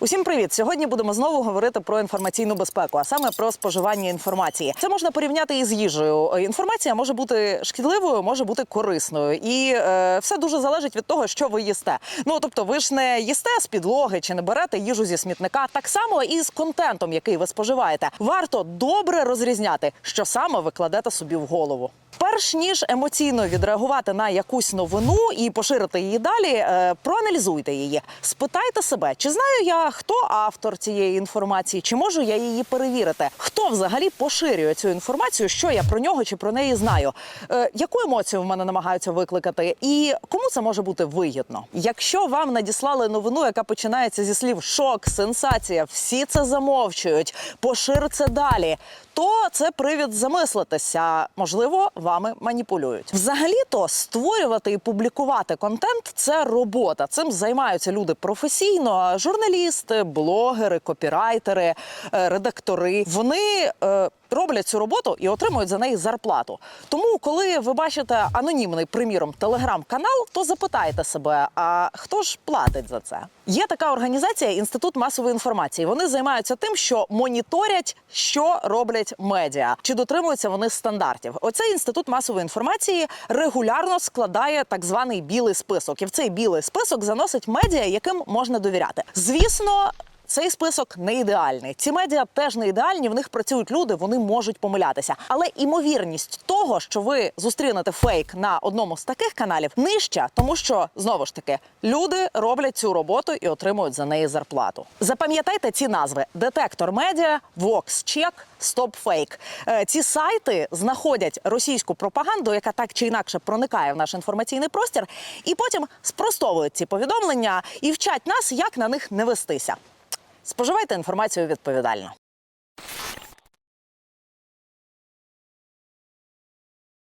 Усім привіт! Сьогодні будемо знову говорити про інформаційну безпеку, а саме про споживання інформації. Це можна порівняти із їжею. Інформація може бути шкідливою, може бути корисною, і е, все дуже залежить від того, що ви їсте. Ну тобто, ви ж не їсте з підлоги чи не берете їжу зі смітника. Так само і з контентом, який ви споживаєте. Варто добре розрізняти, що саме ви кладете собі в голову. Перш ніж емоційно відреагувати на якусь новину і поширити її далі, е, проаналізуйте її. Спитайте себе, чи знаю я, хто автор цієї інформації, чи можу я її перевірити? Хто взагалі поширює цю інформацію? Що я про нього чи про неї знаю? Е, яку емоцію в мене намагаються викликати, і кому це може бути вигідно? Якщо вам надіслали новину, яка починається зі слів шок, сенсація, всі це замовчують, пошир це далі. То це привід замислитися, можливо, вами маніпулюють. Взагалі-то створювати і публікувати контент це робота. Цим займаються люди професійно: журналісти, блогери, копірайтери, е, редактори. Вони е, роблять цю роботу і отримують за неї зарплату. Тому, коли ви бачите анонімний, приміром, телеграм-канал, то запитайте себе, а хто ж платить за це? Є така організація Інститут масової інформації. Вони займаються тим, що моніторять, що роблять медіа, чи дотримуються вони стандартів. Оцей інститут масової інформації регулярно складає так званий білий список, і в цей білий список заносить медіа, яким можна довіряти. Звісно. Цей список не ідеальний. Ці медіа теж не ідеальні. В них працюють люди, вони можуть помилятися. Але імовірність того, що ви зустрінете фейк на одному з таких каналів, нижча, тому що знову ж таки люди роблять цю роботу і отримують за неї зарплату. Запам'ятайте ці назви: детектор медіа, VoxCheck, StopFake. Е, Ці сайти знаходять російську пропаганду, яка так чи інакше проникає в наш інформаційний простір, і потім спростовують ці повідомлення і вчать нас, як на них не вестися. Споживайте інформацію відповідально.